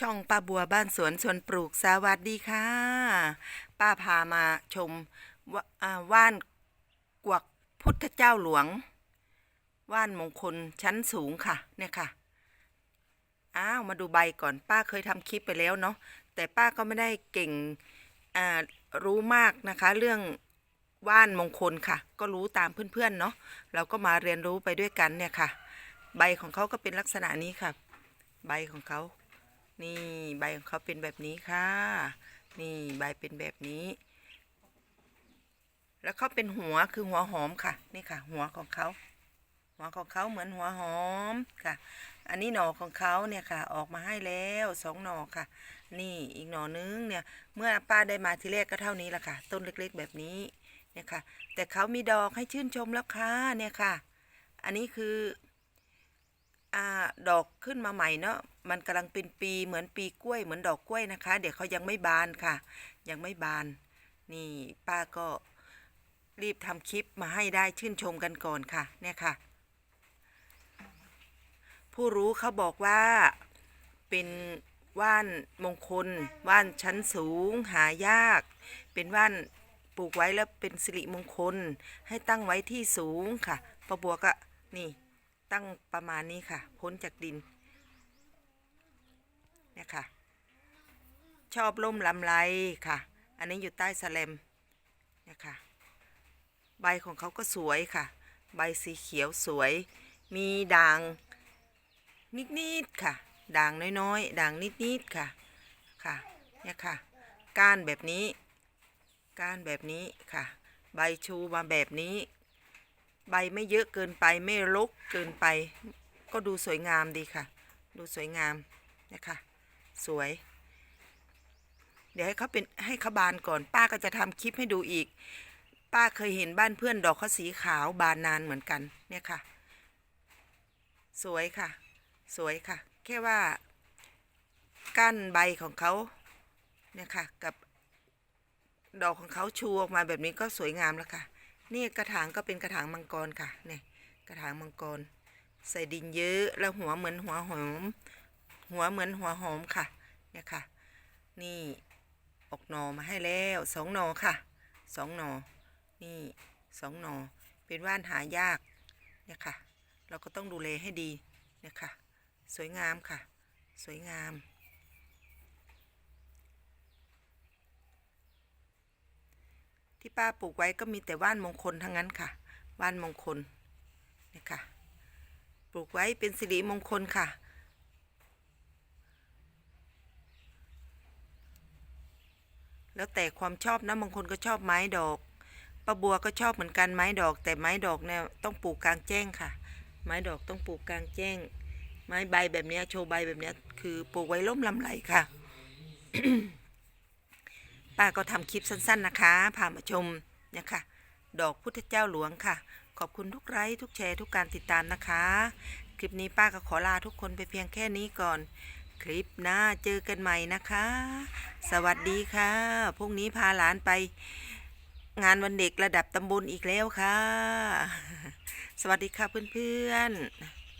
ช่องป้าบัวบ้านสวนสวนปลูกสวัสดีค่ะ ป้าพามาชมวว่านกวักพุทธเจ้าหลวง ว่านมงคลชั้นสูงค่ะ เนี่ยค่ะ อ้าว มาดูใบก่อนป้าเคยทำคลิปไปแล้วเนาะแต่ป้าก็ไม่ได้เก่งอ่ารู้มากนะคะ เรื่องว่านมงคลค่ะ ก็รู้ตามเพื่อนๆเนาะเราก็มาเรียนรู้ไปด้วยกันเนี่ยค่ะ ใบของเขาก็เป็นลักษณะนี้ค่ะ ใบของเขา นี่ใบของเขาเป็นแบบนี้ค่ะ นี่ใบเป็นแบบนี้ แล้วเขาเป็นหัวคือหัวหอมค่ะ นี่ค่ะ หัวของเขา หัวของเขาเหมือนหัวหอมค่ะ อันนี้หน่อของเขาเนี่ยค่ะ ออกมาให้แล้วสองหน่อค่ะ นี่อีกหน่อนึงเนี่ย เมื่อป้าได้มาทีแรกก็เท่านี้ละค่ะ ต้นเล็กๆแบบนี้เนี่ยค่ะ แต่เขามีดอกให้ชื่นชมแล้วค่ะเนี่ยค่ะ อันนี้คือ อ่าดอกขึ้นมาใหม่เนาะมันกำลังเป็นปีเหมือนปีกล้วย เหมือนดอกกล้วยนะคะ เดี๋ยวเขายังไม่บานค่ะ ยังไม่บาน นี่ป้าก็รีบทำคลิปมาให้ได้ชื่นชมกันก่อนค่ะ เนี่ยค่ะ ผู้รู้เขาบอกว่าเป็นว่านมงคล ว่านชั้นสูง หายาก เป็นว่านปลูกไว้แล้วเป็นสิริมงคล ให้ตั้งไว้ที่สูงค่ะป้าบัวก็นี่ ตั้งประมาณนี้ค่ะ พ้นจากดินเนี่ยค่ะ ชอบล่มลำไรค่ะ อันนี้อยู่ใต้สแลมเนี่ยค่ะ ใบของเขาก็สวยค่ะ ใบสีเขียวสวย มีด่างนิดๆค่ะ ด่างน้อยๆ ด่างนิดๆค่ะ ค่ะ เนี่ยค่ะ ก้านแบบนี้ ก้านแบบนี้ค่ะ ใบชูมาแบบนี้ ใบไม่เยอะเกินไปไม่รกเกินไป ก็ดูสวยงามดีค่ะ ดูสวยงามนะคะสวย เดี๋ยวให้เขาเป็นให้เขาบานก่อนป้าก็จะทำคลิปให้ดูอีก ป้าเคยเห็นบ้านเพื่อนดอกเขาสีขาวบานนานเหมือนกันเนี่ยค่ะ สวยค่ะ สวยค่ะ แค่ว่าก้านใบของเขาเนี่ยค่ะกับดอกของเขาชูออกมาแบบนี้ก็สวยงามแล้วค่ะ นี่กระถางก็เป็นกระถางมังกรค่ะเนี่ยกระถางมังกร ใส่ดินเยอะแล้วหัวเหมือนหัวหอม หัวเหมือนหัวหอมค่ะเนี่ยค่ะ นี่ออกหนอมาให้แล้วสองหนอค่ะสองหนอนี่สองหนอเป็นว่านหายากเนี่ยค่ะ เราก็ต้องดูแลให้ดีเนี่ยค่ะ สวยงามค่ะ สวยงาม ที่ป้าปลูกไว้ก็มีแต่ว่านมงคลทั้งนั้นค่ะ ว่านมงคลเนี่ยค่ะ ปลูกไว้เป็นสิริมงคลค่ะ แล้วแต่ความชอบนะบางคนก็ชอบไม้ดอกป้าบัวก็ชอบเหมือนกันไม้ดอก แต่ไม้ดอกเนี่ยต้องปลูกกลางแจ้งค่ะ ไม้ดอกต้องปลูกกลางแจ้ง ไม้ใบแบบนี้โชว์ใบแบบนี้คือปลูกไว้ร่มลำไรค่ะ ป้าก็ทำคลิปสั้น ๆนะคะ พามาชมเนี่ยค่ะ ดอกพุทธเจ้าหลวงค่ะ ขอบคุณทุกไลค์ทุกแชร์ทุกการติดตามนะคะ คลิปนี้ป้าก็ขอลาทุกคนไปเพียงแค่นี้ก่อน คลิปหน้าเจอกันใหม่นะคะ สวัสดีค่ะพรุ่งนี้พาหลานไป งานวันเด็กระดับตำบลอีกแล้วค่ะ สวัสดีค่ะเพื่อนๆ